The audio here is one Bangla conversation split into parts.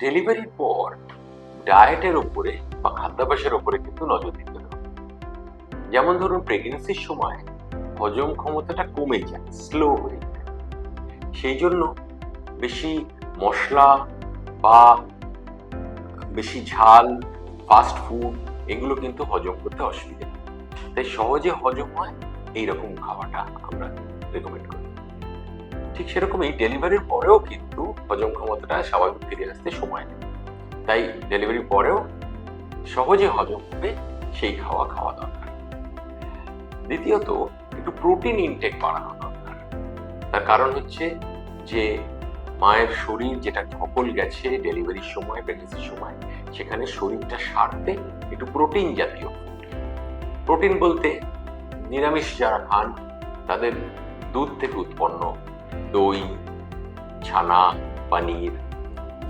ডেলিভারির পর ডায়েটের উপরে বা খাদ্যাভ্যাসের উপরে কিন্তু নজর দিতে হবে। যেমন ধরুন প্রেগনেন্সির সময় হজম ক্ষমতাটা কমে যায় স্লো হয়ে যায়। সেই জন্য বেশি মশলা বা বেশি ঝাল ফাস্ট ফুড এগুলো কিন্তু হজম করতে অসুবিধা তাই সহজে হজম হয়, এইরকম খাওয়াটা আমরা রেকমেন্ড করি। ঠিক সেরকমই ডেলিভারির পরেও কিন্তু হজম ক্ষমতাটা স্বাভাবিক ফিরে আসতে সময় নেয়। তাই ডেলিভারির পরেও সহজে হজম হবে সেই খাওয়া খাওয়া দরকার। দ্বিতীয়ত, একটু প্রোটিন ইনটেক বাড়ানো দরকার। তার কারণ হচ্ছে যে, মায়ের শরীর যেটা ধকল গেছে ডেলিভারির সময় প্রেগনেন্সির সময়, সেখানে শরীরটা সারতে একটু প্রোটিন জাতীয় প্রোটিন বলতে নিরামিষ যারা খান, তাদের দুধ থেকে উৎপন্ন দই, ছানা, পনির,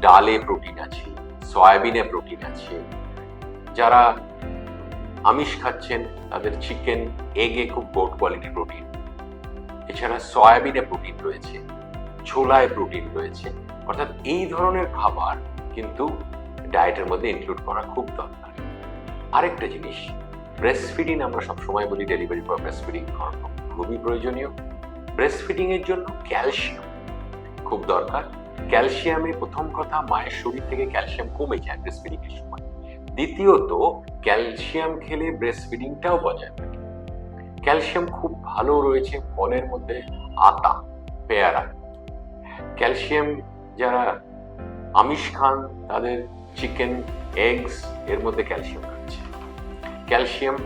ডালে প্রোটিন আছে, সয়াবিনে প্রোটিন আছে। যারা আমিষ খাচ্ছেন, তাদের চিকেন, এগে খুব গোড কোয়ালিটি প্রোটিন এছাড়া সয়াবিনে প্রোটিন রয়েছে, ছোলায় প্রোটিন রয়েছে। অর্থাৎ এই ধরনের খাবার কিন্তু ডায়েটের মধ্যে ইনক্লুড করা খুব দরকার। আরেকটা জিনিস ব্রেস্ট ফিডিং আমরা সবসময় বলি ডেলিভারি পর ব্রেস্ট ফিডিং খুবই প্রয়োজনীয়। ব্রেস্ট ফিডিং এর জন্য ক্যালসিয়াম খুব দরকার। ক্যালসিয়ামে প্রথম কথা মায়ের শরীর থেকে ক্যালসিয়াম কমে যায় ব্রেস্ট ফিডিং এর সময়। দ্বিতীয়ত ক্যালসিয়াম খেলে ব্রেস্ট ফিডিংটাও বজায় থাকে। ক্যালসিয়াম খুব ভালো রয়েছে ফলের মধ্যে আতা, পেয়ারা। ক্যালসিয়াম যারা আমিষ খান, তাদের চিকেন এগস এর মধ্যে ক্যালসিয়াম রয়েছে ক্যালসিয়াম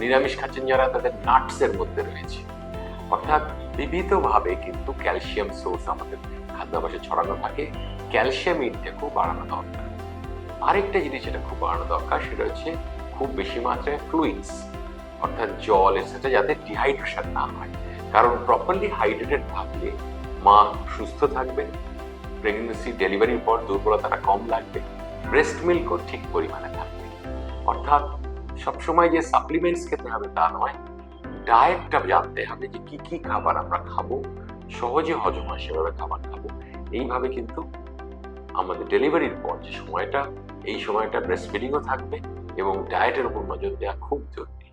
নিরামিষ খাচ্ছেন যারা, তাদের নাটস এর মধ্যে রয়েছে। অর্থাৎ বিবিধভাবে কিন্তু ক্যালসিয়াম সোর্স আমাদের খাদ্যাভ্যাসে ছড়ানো থাকে। ক্যালসিয়াম ইনটেকও বাড়ানো দরকার। আরেকটা জিনিস যেটা খুব বাড়ানো দরকার সেটা হচ্ছে খুব বেশি মাত্রায় ফ্লুইডস অর্থাৎ জল এর সাথে যাতে ডিহাইড্রেশন না হয়। কারণ প্রপারলি হাইড্রেটেড থাকলে মা সুস্থ থাকবে প্রেগনেন্সি ডেলিভারির পর দুর্বলতাটা কম লাগবে ব্রেস্ট মিল্কও ঠিক পরিমাণে থাকবে। অর্থাৎ সবসময় যে সাপ্লিমেন্টস খেতে হবে তা নয় ডায়েটটা জানতে হবে যে কি কি খাবার আমরা খাব, সহজে হজম হয়, সেভাবে খাবার খাব। এইভাবে কিন্তু আমাদের ডেলিভারির পর যে সময়টা, এই সময়টা ব্রেস্ট ফিডিংও থাকবে এবং ডায়েটের উপর নজর দেওয়া খুব জরুরি।